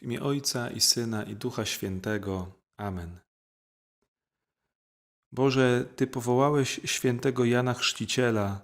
W imię Ojca i Syna i Ducha Świętego. Amen. Boże, Ty powołałeś świętego Jana Chrzciciela,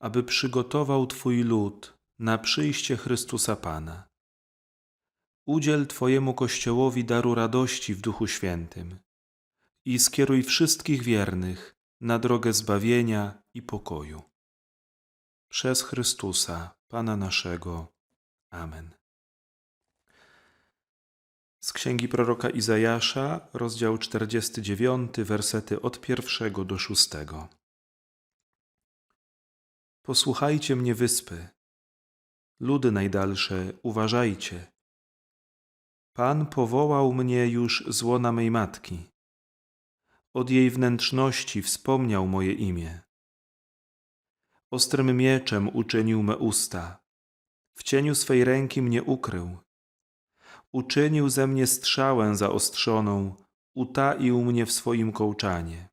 aby przygotował Twój lud na przyjście Chrystusa Pana. Udziel Twojemu Kościołowi daru radości w Duchu Świętym i skieruj wszystkich wiernych na drogę zbawienia i pokoju. Przez Chrystusa, Pana naszego. Amen. Z księgi proroka Izajasza, rozdział 49, wersety od pierwszego do szóstego. Posłuchajcie mnie, wyspy, ludy najdalsze, uważajcie. Pan powołał mnie już z łona mej matki. Od jej wnętrzności wspomniał moje imię. Ostrym mieczem uczynił me usta, w cieniu swej ręki mnie ukrył uczynił ze mnie strzałę zaostrzoną, utaił mnie w swoim kołczanie.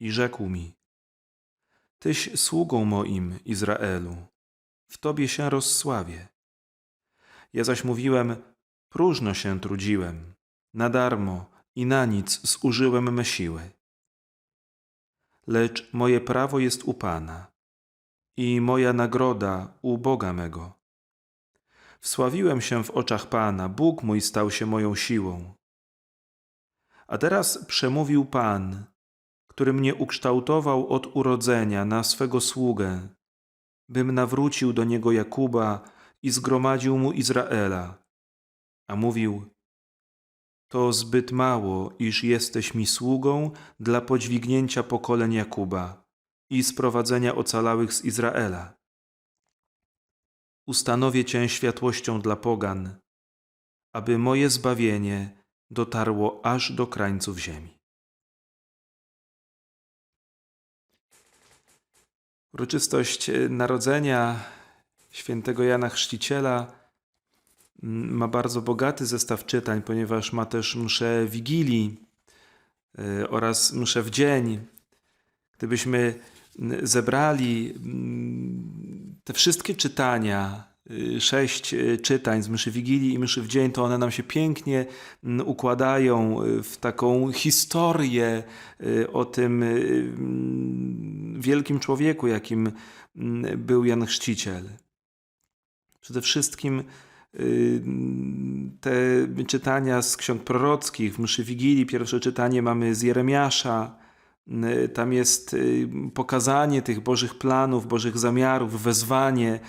I rzekł mi, Tyś sługą moim, Izraelu, w Tobie się rozsławię. Ja zaś mówiłem, próżno się trudziłem, na darmo i na nic zużyłem me siły. Lecz moje prawo jest u Pana i moja nagroda u Boga mego Wsławiłem się w oczach Pana, Bóg mój stał się moją siłą. A teraz przemówił Pan, który mnie ukształtował od urodzenia na swego sługę, bym nawrócił do niego Jakuba i zgromadził mu Izraela. A mówił: To zbyt mało, iż jesteś mi sługą dla podźwignięcia pokoleń Jakuba i sprowadzenia ocalałych z Izraela ustanowię Cię światłością dla pogan, aby moje zbawienie dotarło aż do krańców ziemi. Uroczystość narodzenia świętego Jana Chrzciciela mm, ma bardzo bogaty zestaw czytań, ponieważ ma też mszę Wigilii y, oraz mszę w dzień. Gdybyśmy zebrali mm, te wszystkie czytania, y, sześć y, czytań z mszy Wigilii i mszy w dzień, to one nam się pięknie mm, układają y, w taką historię o tym mm, wielkim człowieku, jakim był Jan Chrzciciel. Przede wszystkim te czytania z ksiąg prorockich, w mszy Wigilii, pierwsze czytanie mamy z Jeremiasza, tam jest y, pokazanie tych Bożych planów, Bożych zamiarów, wezwanie.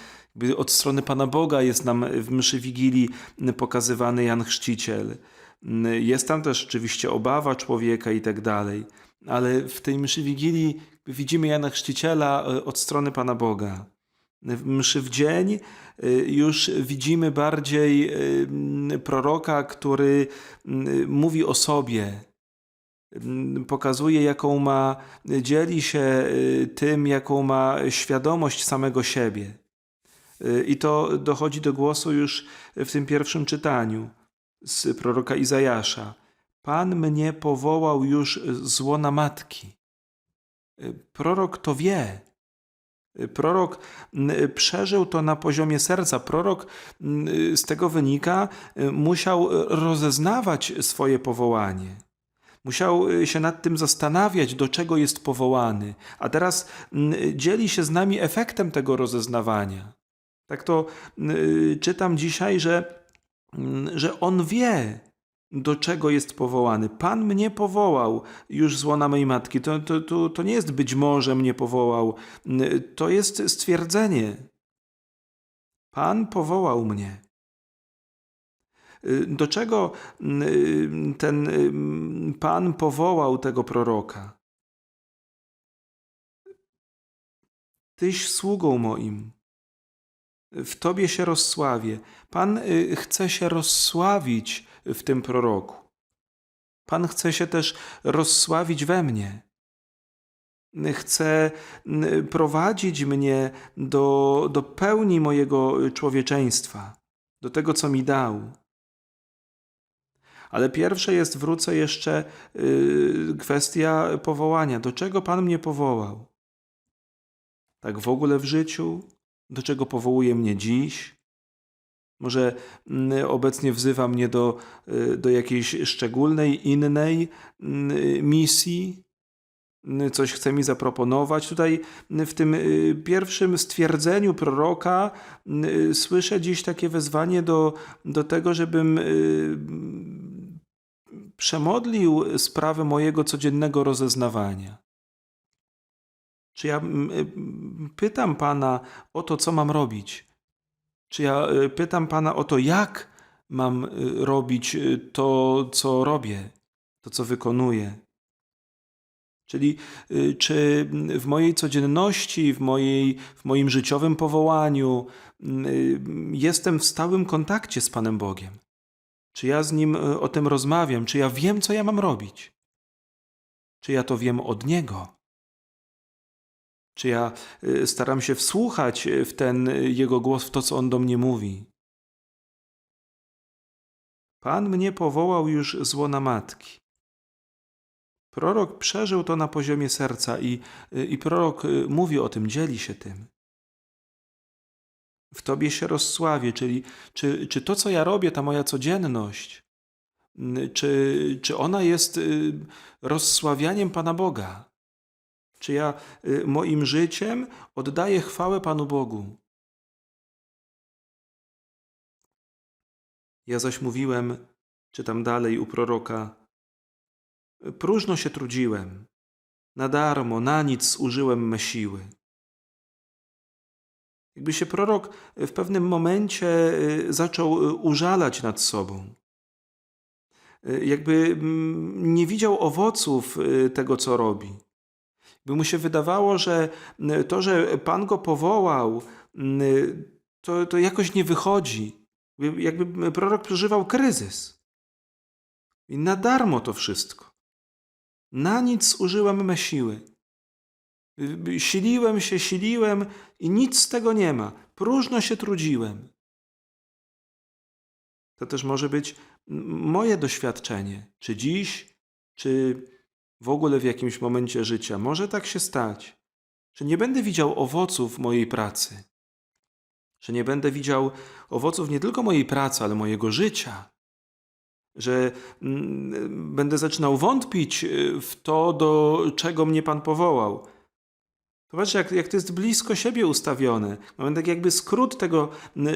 Od strony Pana Boga jest nam w mszy Wigilii pokazywany Jan Chrzciciel. Y, jest tam też oczywiście obawa człowieka i tak dalej, ale w tej mszy Wigilii widzimy Jana Chrzciciela od strony Pana Boga. W mszy w dzień już widzimy bardziej proroka, który mówi o sobie, pokazuje, jaką ma, dzieli się y, tym, jaką ma świadomość samego siebie. Y, I to dochodzi do głosu już w tym pierwszym czytaniu z proroka Izajasza. Pan mnie powołał już z łona matki. Y, prorok to wie. Prorok przeżył to na poziomie serca. Prorok z tego wynika, musiał rozeznawać swoje powołanie. Musiał y, się nad tym zastanawiać, do czego jest powołany, a teraz dzieli się z nami efektem tego rozeznawania. Tak to y, czytam dzisiaj, że, że on wie, do czego jest powołany. Pan mnie powołał już z łona mojej matki. To, to, to, to nie jest być może mnie powołał, to jest stwierdzenie. Pan powołał mnie. Y, do czego y, ten y, Pan powołał tego proroka? Tyś sługą moim. W Tobie się rozsławię. Pan chce się rozsławić w tym proroku. Pan chce się też rozsławić we mnie. Chce prowadzić mnie do, do pełni mojego człowieczeństwa, do tego, co mi dał. Ale pierwsze jest, wrócę jeszcze, yy, kwestia powołania. Do czego Pan mnie powołał? Tak w ogóle w życiu? Do czego powołuje mnie dziś? Może mm, obecnie wzywa mnie do, y, do jakiejś szczególnej, innej mm, misji, Mm, coś chce mi zaproponować. Tutaj w tym y, pierwszym stwierdzeniu proroka y, słyszę dziś takie wezwanie do, do tego, żebym y, przemodlił sprawę mojego codziennego rozeznawania. Czy ja pytam Pana o to, co mam robić? Czy ja y, pytam Pana o to, jak mam y, robić y, to, co robię, to, co wykonuję? Czyli czy w mojej codzienności, w, mojej, w moim życiowym powołaniu jestem w stałym kontakcie z Panem Bogiem? Czy ja z Nim y, o tym rozmawiam? Czy ja wiem, co ja mam robić? Czy ja to wiem od Niego? Czy ja y, staram się wsłuchać w ten Jego głos, w to, co On do mnie mówi? Pan mnie powołał już z łona matki. Prorok przeżył to na poziomie serca i, i prorok mówi o tym, dzieli się tym. W Tobie się rozsławię, czyli czy, czy to, co ja robię, ta moja codzienność, y, czy, czy ona jest y, rozsławianiem Pana Boga? Czy ja moim życiem oddaję chwałę Panu Bogu? Ja zaś mówiłem, czytam dalej u proroka, Próżno się trudziłem, na darmo, na nic użyłem me siły. Jakby się prorok w pewnym momencie y, zaczął y, użalać nad sobą. Jakby nie widział owoców tego, co robi. By mu się wydawało, że to, że Pan go powołał, to, to jakoś nie wychodzi. Jakby prorok przeżywał kryzys. I na darmo to wszystko. Na nic użyłem me siły. Siliłem się, siliłem i nic z tego nie ma. Próżno się trudziłem. To też może być moje doświadczenie, czy dziś, czy w ogóle w jakimś momencie życia. Może tak się stać, że nie będę widział owoców mojej pracy, że nie będę widział owoców nie tylko mojej pracy, ale mojego życia że mm, będę zaczynał wątpić y, w to, do czego mnie Pan powołał. Zobaczcie, jak, jak to jest blisko siebie ustawione. Mamy tak jakby skrót tego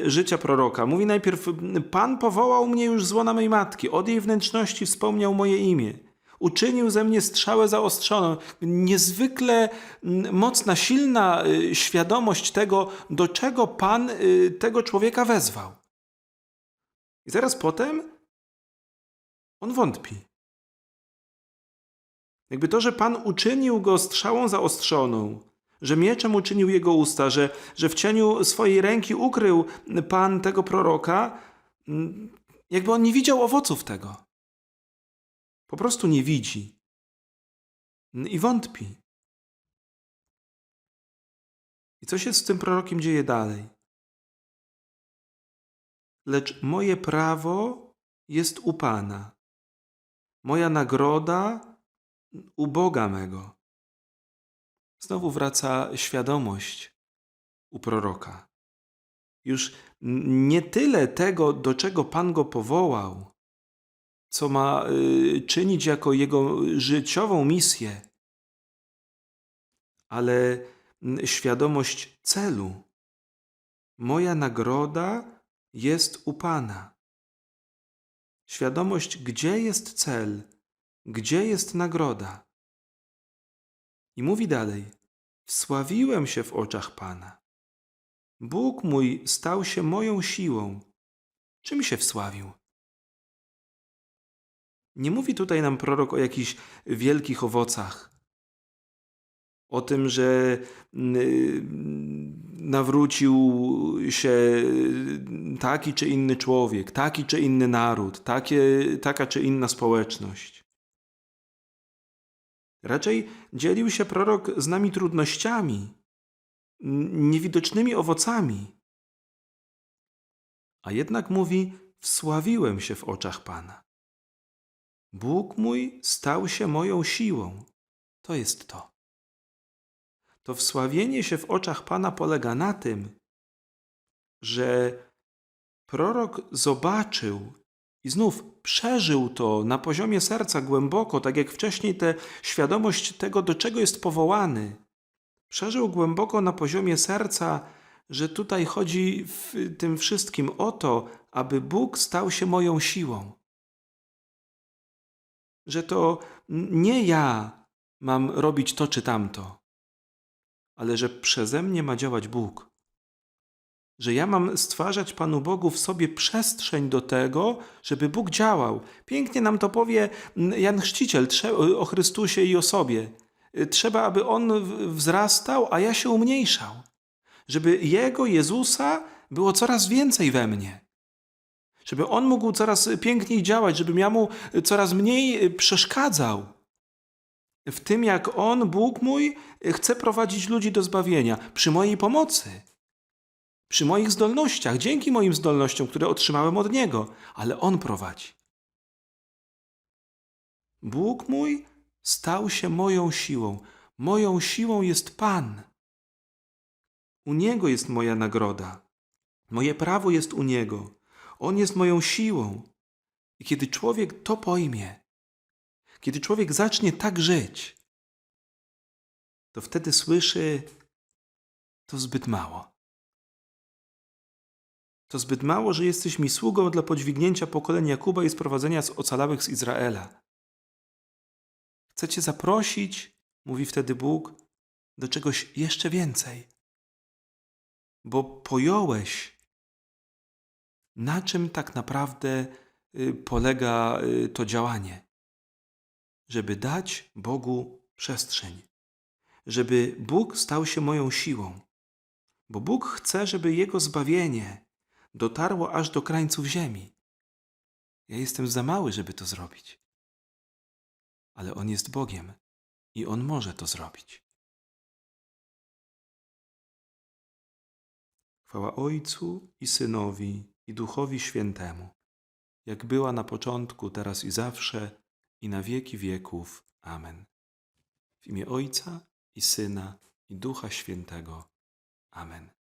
życia proroka. Mówi najpierw, Pan powołał mnie już z łona mej matki, od jej wnętrzności wspomniał moje imię. Uczynił ze mnie strzałę zaostrzoną. Niezwykle mocna, silna y, świadomość tego, do czego Pan y, tego człowieka wezwał. I zaraz potem on wątpi. Jakby to, że Pan uczynił go strzałą zaostrzoną, że mieczem uczynił jego usta, że, że w cieniu swojej ręki ukrył Pan tego proroka, mm, jakby on nie widział owoców tego. Po prostu nie widzi. I wątpi. I co się z tym prorokiem dzieje dalej? Lecz moje prawo jest u Pana moja nagroda u Boga mego. Znowu wraca świadomość u proroka. Już nie tyle tego, do czego Pan go powołał, co ma y, czynić jako jego życiową misję, ale świadomość celu. Moja nagroda jest u Pana. Świadomość, gdzie jest cel, gdzie jest nagroda. I mówi dalej: Wsławiłem się w oczach Pana. Bóg mój stał się moją siłą. Czym się wsławił? Nie mówi tutaj nam prorok o jakichś wielkich owocach, o tym, że nawrócił się taki czy inny człowiek, taki czy inny naród, takie, taka czy inna społeczność. Raczej dzielił się prorok z nami trudnościami, niewidocznymi owocami. A jednak mówi: Wsławiłem się w oczach Pana. Bóg mój stał się moją siłą. To jest to to wsławienie się w oczach Pana polega na tym, że prorok zobaczył i znów przeżył to na poziomie serca głęboko, tak jak wcześniej tę świadomość tego, do czego jest powołany. Przeżył głęboko na poziomie serca, że tutaj chodzi w tym wszystkim o to, aby Bóg stał się moją siłą. Że to nie ja mam robić to czy tamto, ale że przeze mnie ma działać Bóg. Że ja mam stwarzać Panu Bogu w sobie przestrzeń do tego, żeby Bóg działał. Pięknie nam to powie Jan Chrzciciel o Chrystusie i o sobie. Trzeba, aby On wzrastał, a ja się umniejszał. Żeby Jego, Jezusa, było coraz więcej we mnie. Żeby On mógł coraz piękniej działać, żebym ja Mu coraz mniej przeszkadzał w tym, jak On, Bóg mój, chce prowadzić ludzi do zbawienia przy mojej pomocy, przy moich zdolnościach, dzięki moim zdolnościom, które otrzymałem od Niego, ale On prowadzi. Bóg mój stał się moją siłą. Moją siłą jest Pan. U Niego jest moja nagroda. Moje prawo jest u Niego. On jest moją siłą. I kiedy człowiek to pojmie, kiedy człowiek zacznie tak żyć, to wtedy słyszy to zbyt mało. To zbyt mało, że jesteś mi sługą dla podźwignięcia pokolenia Jakuba i sprowadzenia z ocalałych z Izraela. Chcę Cię zaprosić, mówi wtedy Bóg, do czegoś jeszcze więcej. Bo pojąłeś, na czym tak naprawdę y, polega y, to działanie żeby dać Bogu przestrzeń, żeby Bóg stał się moją siłą, bo Bóg chce, żeby Jego zbawienie dotarło aż do krańców ziemi. Ja jestem za mały, żeby to zrobić, ale On jest Bogiem i On może to zrobić. Chwała Ojcu i Synowi i Duchowi Świętemu, jak była na początku, teraz i zawsze, i na wieki wieków. Amen. W imię Ojca i Syna i Ducha Świętego. Amen.